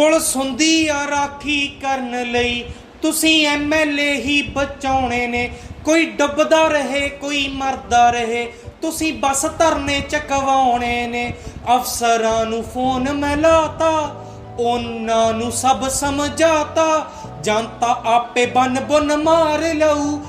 Police ਹੁੰਦੀ ਆ ਰਾਖੀ ਕਰਨ ਲਈ। ਤੁਸੀਂ ਐਮਐਲਏ ਹੀ ਬਚਾਉਣੇ ਨੇ। ਕੋਈ ਡੁੱਬਦਾ ਰਹੇ, ਕੋਈ ਮਰਦਾ ਰਹੇ। ਤੁਸੀਂ ਬਸ ਧਰਨੇ ਚਕਵਾਉਣੇ ਨੇ। ਅਫਸਰਾਂ ਨੂੰ ਫੋਨ ਮਿਲਾਤਾ ਉਹਨਾਂ ਨੂੰ ਸਭ ਸਮਝਾਤਾ। ਜਨਤਾ ਆਪੇ ਬਨ ਬੁਨ ਮਾਰ ਲਊ।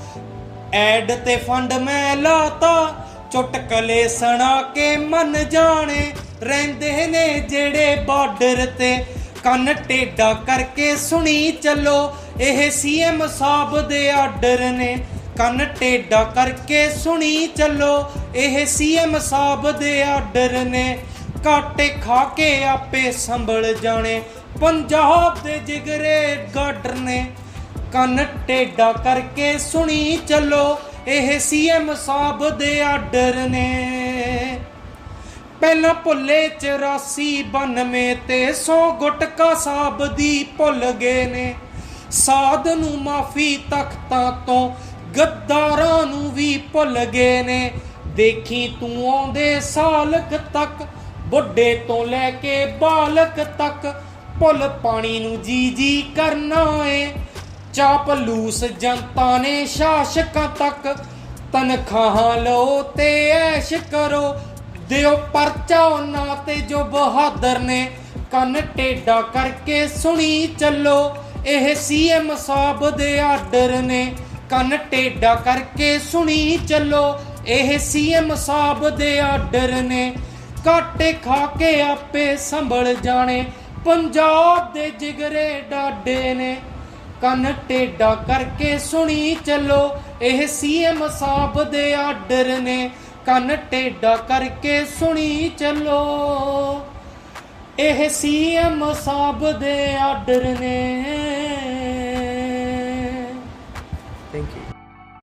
ਐਡ ਤੇ ਫੰਡ ਮੈਂ ਲਾਤਾ। ਚੁਟਕਲੇ ਸੁਣਾ ਕੇ ਮੰਨ ਜਾਣੇ। ਰਹਿੰਦੇ ਨੇ ਜਿਹੜੇ ਬਾਰਡਰ ਤੇ। ਕੰਨ ਟੇਡਾ ਕਰਕੇ ਸੁਣੀ ਚੱਲੋ। ਇਹ ਸੀਐਮ ਸਾਹਿਬ ਦੇ ਆਰਡਰ ਨੇ। ਕੰਨ ਟੇਡਾ ਕਰਕੇ ਸੁਣੀ ਚੱਲੋ। ਇਹ ਸੀਐਮ ਸਾਹਿਬ ਦੇ ਆਰਡਰ ਨੇ। ਕਾਟੇ ਖਾ ਕੇ ਆਪੇ ਸੰਭਲ ਜਾਣੇ। ਪੰਜਾਬ ਦੇ ਜਿਗਰੇ ਗਾਡਰ ਨੇ। ਕੰਨ ਟੇਡਾ ਕਰਕੇ ਸੁਣੀ ਚੱਲੋ। ਇਹ ਸੀਐਮ ਸਾਹਿਬ ਦੇ ਆਰਡਰ ਨੇ। ਪਹਿਲਾਂ ਭੁੱਲੇ 84 92 ਤੇ 100 ਗੁਟਕਾ ਸਾਹਿਬ ਦੀ ਭੁੱਲ ਗਏ ਨੇ। ਸਾਧ ਨੂੰ ਮਾਫੀ ਤਖਤਾਂ ਤੋਂ ਗੱਦਾਰਾਂ ਨੂੰ ਵੀ ਭੁੱਲ ਗਏ ਨੇ। ਦੇਖੀ ਤੂੰ ਆਉਂਦੇ ਸਾਲਕ ਤੱਕ, ਬੁੱਢੇ ਤੋਂ ਲੈ ਕੇ ਬਾਲਕ ਤੱਕ, ਭੁੱਲ ਪਾਣੀ ਨੂੰ ਜੀ ਜੀ ਕਰਨਾ ਏ। ਚਾਪਲੂਸ ਜਨਤਾ ਨੇ ਸ਼ਾਸਕਾਂ ਤੱਕ, ਤਨਖਾਹਾਂ ਲਓ ਤੇ ਐਸ਼ ਕਰੋ। ਦਿਓ ਪਰਚਾ ਉਹਨਾਂ ਤੇ ਜੋ ਬਹਾਦਰ ਨੇ ਕੰਨ ਟੇਡਾ ਕਰਕੇ ਸੁਣੀ ਚੱਲੋ। ਇਹ ਸੀਐਮ ਸਾਹਿਬ ਦੇ ਆਰਡਰ ਨੇ ਕੰਨ ਟੇਡਾ ਕਰਕੇ ਸੁਣੀ ਚੱਲੋ। ਇਹ ਸੀਐਮ ਸਾਹਿਬ ਦੇ ਆਰਡਰ ਨੇ ਕਾਟੇ ਖਾ ਕੇ ਆਪੇ ਸੰਭਲ ਜਾਣੇ। ਪੰਜਾਬ ਦੇ ਜਿਗਰੇ ਡਾਡੇ ਨੇ ਕੰਨ ਟੇਡਾ ਕਰਕੇ ਸੁਣੀ ਚੱਲੋ। ਇਹ ਸੀਐਮ ਸਾਹਿਬ ਦੇ ਆਰਡਰ ਨੇ ਕੰਨ ਟੇਡਾ ਕਰਕੇ ਸੁਣੀ ਚੱਲੋ। ਇਹ ਸੀਐਮ ਸਾਹਿਬ ਦੇ ਆਰਡਰ ਨੇ।